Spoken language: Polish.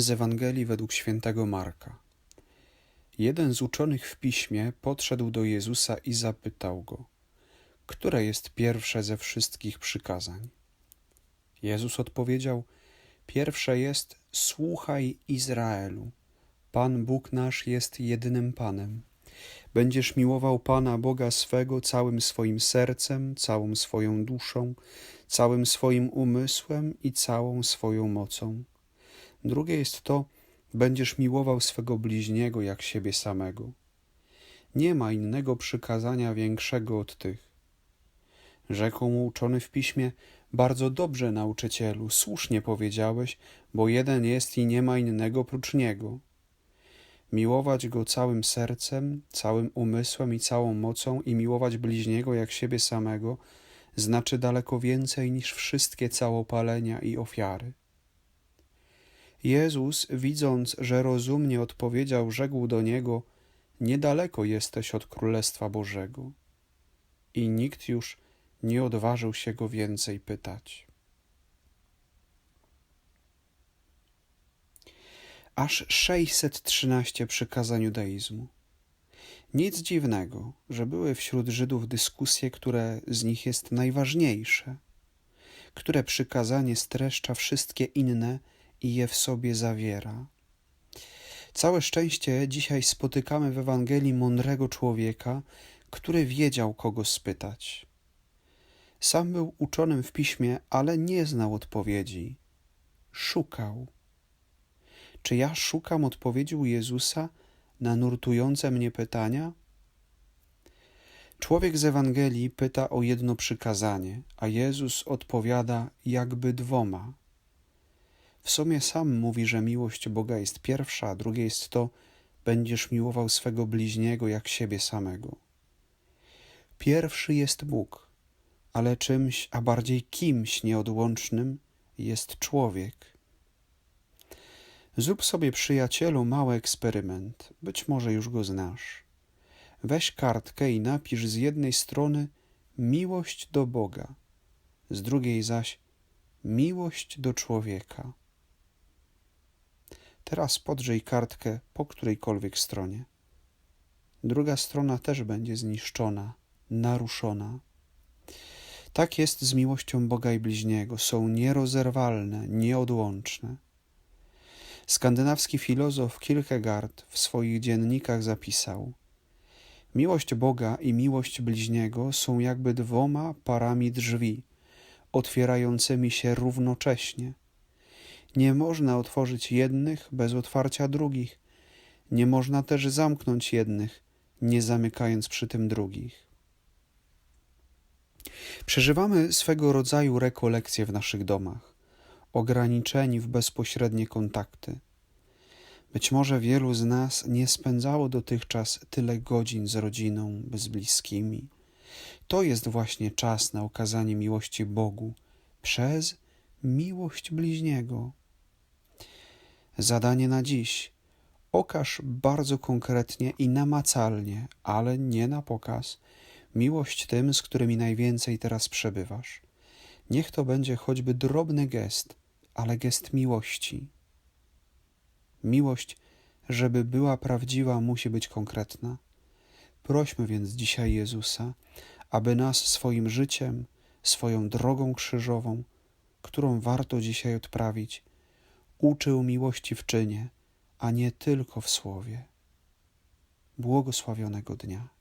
Z Ewangelii według świętego Marka. Jeden z uczonych w piśmie podszedł do Jezusa i zapytał go: Które jest pierwsze ze wszystkich przykazań? Jezus odpowiedział: Pierwsze jest: Słuchaj Izraelu. Pan Bóg nasz jest jedynym Panem. Będziesz miłował Pana Boga swego całym swoim sercem, całą swoją duszą, całym swoim umysłem i całą swoją mocą. Drugie jest to, będziesz miłował swego bliźniego jak siebie samego. Nie ma innego przykazania większego od tych. Rzekł mu uczony w piśmie, bardzo dobrze, nauczycielu, słusznie powiedziałeś, bo jeden jest i nie ma innego prócz niego. Miłować go całym sercem, całym umysłem i całą mocą i miłować bliźniego jak siebie samego znaczy daleko więcej niż wszystkie całopalenia i ofiary. Jezus, widząc, że rozumnie odpowiedział, rzekł do niego: Niedaleko jesteś od Królestwa Bożego. I nikt już nie odważył się go więcej pytać. Aż 613 przykazań judaizmu. Nic dziwnego, że były wśród Żydów dyskusje, które z nich jest najważniejsze, które przykazanie streszcza wszystkie inne i je w sobie zawiera. Całe szczęście dzisiaj spotykamy w Ewangelii mądrego człowieka, który wiedział, kogo spytać. Sam był uczonym w piśmie, ale nie znał odpowiedzi. Szukał. Czy ja szukam odpowiedzi u Jezusa na nurtujące mnie pytania? Człowiek z Ewangelii pyta o jedno przykazanie, a Jezus odpowiada jakby dwoma. W sumie sam mówi, że miłość Boga jest pierwsza, a drugie jest to, będziesz miłował swego bliźniego jak siebie samego. Pierwszy jest Bóg, ale czymś, a bardziej kimś nieodłącznym jest człowiek. Zrób sobie, przyjacielu, mały eksperyment, być może już go znasz. Weź kartkę i napisz z jednej strony miłość do Boga, z drugiej zaś miłość do człowieka. Teraz podrzyj kartkę po którejkolwiek stronie. Druga strona też będzie zniszczona, naruszona. Tak jest z miłością Boga i bliźniego. Są nierozerwalne, nieodłączne. Skandynawski filozof Kierkegaard w swoich dziennikach zapisał: Miłość Boga i miłość bliźniego są jakby dwoma parami drzwi, otwierającymi się równocześnie. Nie można otworzyć jednych bez otwarcia drugich. Nie można też zamknąć jednych, nie zamykając przy tym drugich. Przeżywamy swego rodzaju rekolekcje w naszych domach, ograniczeni w bezpośrednie kontakty. Być może wielu z nas nie spędzało dotychczas tyle godzin z rodziną, z bliskimi. To jest właśnie czas na okazanie miłości Bogu przez miłość bliźniego. Zadanie na dziś. Okaż bardzo konkretnie i namacalnie, ale nie na pokaz, miłość tym, z którymi najwięcej teraz przebywasz. Niech to będzie choćby drobny gest, ale gest miłości. Miłość, żeby była prawdziwa, musi być konkretna. Prośmy więc dzisiaj Jezusa, aby nas swoim życiem, swoją drogą krzyżową, którą warto dzisiaj odprawić, uczył miłości w czynie, a nie tylko w słowie. Błogosławionego dnia.